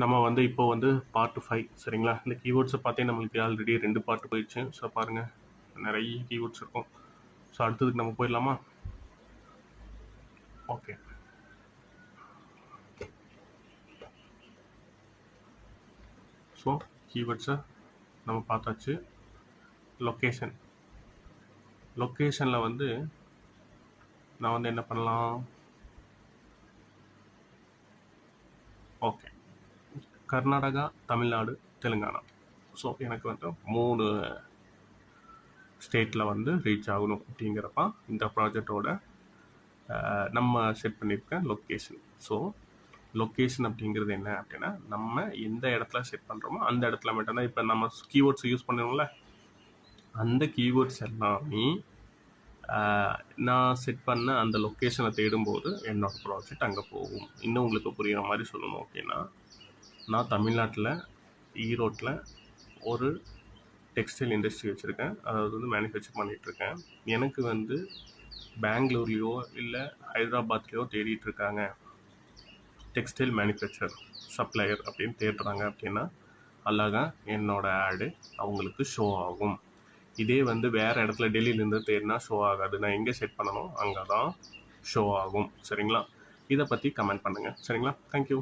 நம்ம வந்து இப்போ வந்து பார்ட் ஃபைவ் சரிங்களா? இந்த கீவேர்ட்ஸை பார்த்தே நம்மளுக்கு ஆல்ரெடி ரெண்டு பார்ட் போயிடுச்சு. ஸோ பாருங்கள் நிறைய கீவேர்ட்ஸ் இருக்கும். ஸோ அடுத்ததுக்கு நம்ம போயிடலாமா? ஓகே ஸோ கீவேர்ட்ஸை நம்ம பார்த்தாச்சு. லொக்கேஷன் லொக்கேஷனில் வந்து நான் வந்து என்ன பண்ணலாம்? ஓகே கர்நாடகா தமிழ்நாடு தெலுங்கானா. ஸோ எனக்கு வந்து மூணு ஸ்டேட்டில் வந்து ரீச் ஆகணும் அப்படிங்கிறப்ப இந்த ப்ராஜெக்டோட நம்ம செட் பண்ணியிருக்க லொக்கேஷன் ஸோ லொக்கேஷன் அப்படிங்கிறது என்ன அப்படின்னா நம்ம எந்த இடத்துல செட் பண்ணுறோமோ அந்த இடத்துல மட்டும்தான். இப்போ நம்ம கீவேர்ட்ஸ் யூஸ் பண்ணுவோம்ல அந்த கீவேர்ட்ஸ் எல்லாமே நான் செட் பண்ண அந்த லொக்கேஷனை தேடும்போது என்னோட ப்ராஜெக்ட் அங்கே போகும். இன்னும் உங்களுக்கு புரியுற மாதிரி சொல்லணும் அப்படின்னா நான் தமிழ்நாட்டில் ஈரோட்டில் ஒரு டெக்ஸ்டைல் இண்டஸ்ட்ரி வச்சுருக்கேன். அதாவது வந்து மேனுஃபேக்சர் பண்ணிகிட்ருக்கேன் எனக்கு வந்து பெங்களூர்லேயோ இல்லை ஹைதராபாத்லேயோ தேடிட்டுருக்காங்க. டெக்ஸ்டைல் மேனுஃபேக்சர் சப்ளையர் அப்படின்னு தேடுறாங்க அப்படின்னா அழகா என்னோட ஆடு அவங்களுக்கு ஷோ ஆகும். இதே வந்து வேறு இடத்துல டெல்லியிலேருந்து தேடினா ஷோ ஆகாது. நான் எங்கே செட் பண்ணணும் அங்கே தான் ஷோ ஆகும். சரிங்களா? இதை பற்றி கமெண்ட் பண்ணுங்கள் சரிங்களா? தேங்க்யூ